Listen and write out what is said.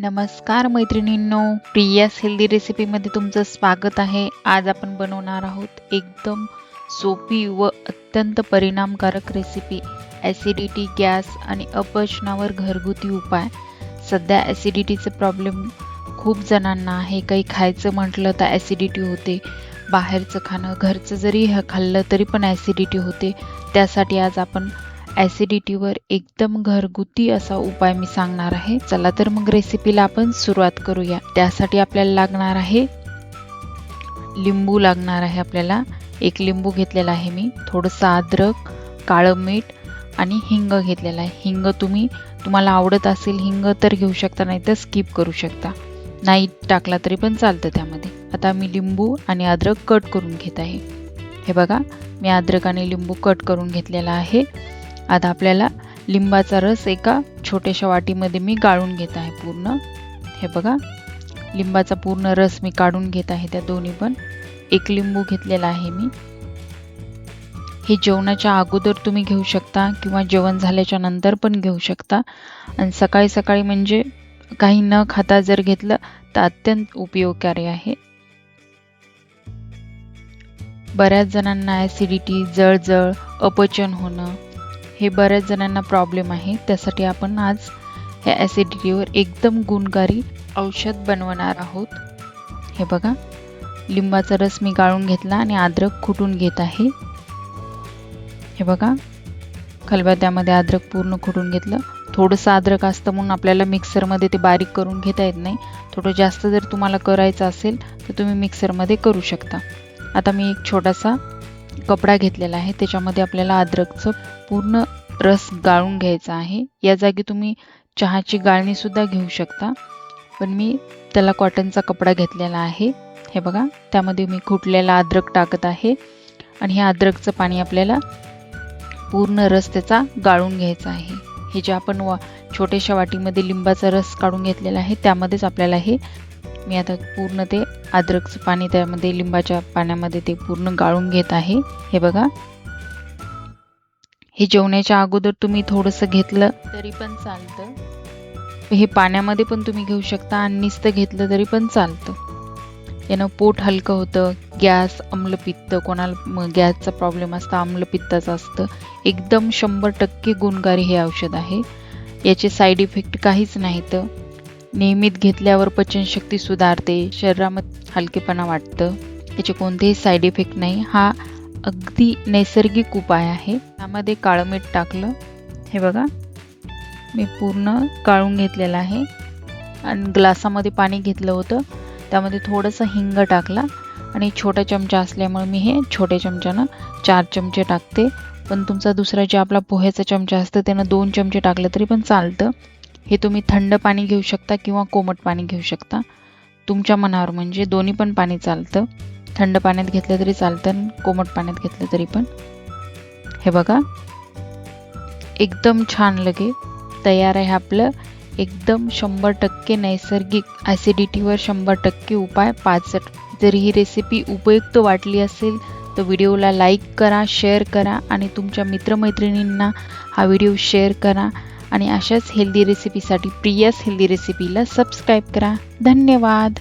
नमस्कार मैत्रिणींनो प्रियास हेल्दी रेसिपीमध्ये तुमचं स्वागत आहे. आज आपण बनवणार आहोत एकदम सोपी व अत्यंत परिणामकारक रेसिपी ॲसिडिटी गॅस आणि अपचनावर घरगुती उपाय. सध्या ॲसिडिटीचे प्रॉब्लेम खूप जणांना आहे. काही खायचं म्हटलं तर ॲसिडिटी होते. बाहेरचं खाणं घरचं जरी ह- खाल्लं तरी पण ॲसिडिटी होते. त्यासाठी आज आपण ॲसिडिटीवर एकदम घरगुती असा उपाय मी सांगणार आहे. चला तर मग रेसिपीला आपण सुरुवात करूया. त्यासाठी आपल्याला लागणार आहे लिंबू लागणार आहे आपल्याला. एक लिंबू घेतलेला आहे मी. थोडंसं अद्रक काळं मीठ आणि हिंग घेतलेला आहे. हिंग तुम्ही तुम्हाला आवडत असेल हिंग तर घेऊ शकता नाही तर स्किप करू शकता. नाही टाकला तरी पण चालतं त्यामध्ये. आता मी लिंबू आणि अद्रक कट करून घेत आहे. हे बघा मी अद्रक आणि लिंबू कट करून घेतलेला आहे. आता आपल्याला लिंबाचा रस एका छोट्याशा वाटीमध्ये मी गाळून घेत आहे पूर्ण. हे बघा लिंबाचा पूर्ण रस मी काढून घेत आहे त्या दोन्ही पण. एक लिंबू घेतलेला आहे मी. हे जेवणाच्या अगोदर तुम्ही घेऊ शकता किंवा जेवण झाल्याच्यानंतर पण घेऊ शकता. आणि सकाळी सकाळी म्हणजे काही न खाता जर घेतलं तर अत्यंत उपयोगकारी आहे. बऱ्याच जणांना ॲसिडिटी जळजळ अपचन होणं हे बऱ्याच जणांना प्रॉब्लेम आहे. त्यासाठी आपण आज ह्या ॲसिडिटीवर एकदम गुणकारी औषध बनवणार आहोत. हे बघा. लिंबाचा रस मी गाळून घेतला आणि अद्रक खुटून घेत आहे. हे बघा. खलबत्त्यामध्ये अद्रक पूर्ण खुटून घेतलं. थोडंसं अद्रक असतं म्हणून आपल्याला मिक्सरमध्ये ते बारीक करून घेता येत नाही. थोडं जास्त जर तुम्हाला करायचं असेल तर तुम्ही मिक्सरमध्ये करू शकता. आता मी एक छोटासा कपडा घेतलेला आहे. त्याच्यामध्ये आपल्याला अद्रकचं पूर्ण रस गाळून घ्यायचा आहे. या जागी तुम्ही चहाची गाळणीसुद्धा घेऊ शकता. पण मी त्याला कॉटनचा कपडा घेतलेला आहे. हे बघा त्यामध्ये मी खुटलेला अद्रक टाकत आहे. आणि हे अद्रकचं पाणी आपल्याला पूर्ण रस त्याचा गाळून घ्यायचा आहे. हे जे आपण वा छोट्याशा वाटीमध्ये लिंबाचा रस काढून घेतलेला आहे त्यामध्येच आपल्याला हे मी आता पूर्ण ते अद्रकचं पाणी त्यामध्ये लिंबाच्या पाण्यामध्ये ते पूर्ण गाळून घेत आहे. हे बघा. हे जेवण्याच्या अगोदर तुम्ही थोडंसं घेतलं तरी पण चालतं. हे पाण्यामध्ये पण तुम्ही घेऊ शकता आणि नुसतं घेतलं तरी पण चालतं. यानं पोट हलकं होतं. गॅस अम्लपित्त कोणाला गॅसचा प्रॉब्लेम असतं अम्लपित्ताचा असतं. एकदम शंभर टक्के गुणकारी हे औषध आहे. याचे साईड इफेक्ट काहीच नाहीत. नियमित घेतल्यावर पचनशक्ती सुधारते शरीरामध्ये हलकेपणा वाटतं. याचे कोणतेही साईड इफेक्ट नाही. हा अगदी नैसर्गिक उपाय आहे. त्यामध्ये काळं मीठ टाकलं. हे बघा. मी पूर्ण काढून घेतलेलं आहे. आणि ग्लासामध्ये पाणी घेतलं होतं. त्यामध्ये थोडंसं हिंग टाकला. आणि छोटा चमचा असल्यामुळे मी हे छोट्या चमच्यानं चार चमचे टाकते. पण तुमचा दुसरा जे आपला पोह्याचा चमचा असतं त्यानं दोन चमचे टाकलं तरी पण चालतं. हे तुम्ही थंड पाणी घेऊ शकता किंवा कोमट पाणी घेऊ शकता. तुमच्या मनावर म्हणजे दोन्ही पण पाणी चालतं. थंड पाण्यात घेतलं तरी चालतं आणि कोमट पाण्यात घेतलं तरी पण. हे बघा. एकदम छान लगे. तयार आहे आपलं. एकदम शंभर टक्के नैसर्गिक ॲसिडिटीवर शंभर टक्के उपाय. पाचट जर ही रेसिपी उपयुक्त वाटली असेल तर व्हिडिओला लाईक करा शेअर करा आणि तुमच्या मित्रमैत्रिणींना हा व्हिडिओ शेअर करा. आणि अशाच हेल्दी रेसिपीसाठी प्रियस हेल्दी रेसिपीला सबस्क्राईब करा. धन्यवाद.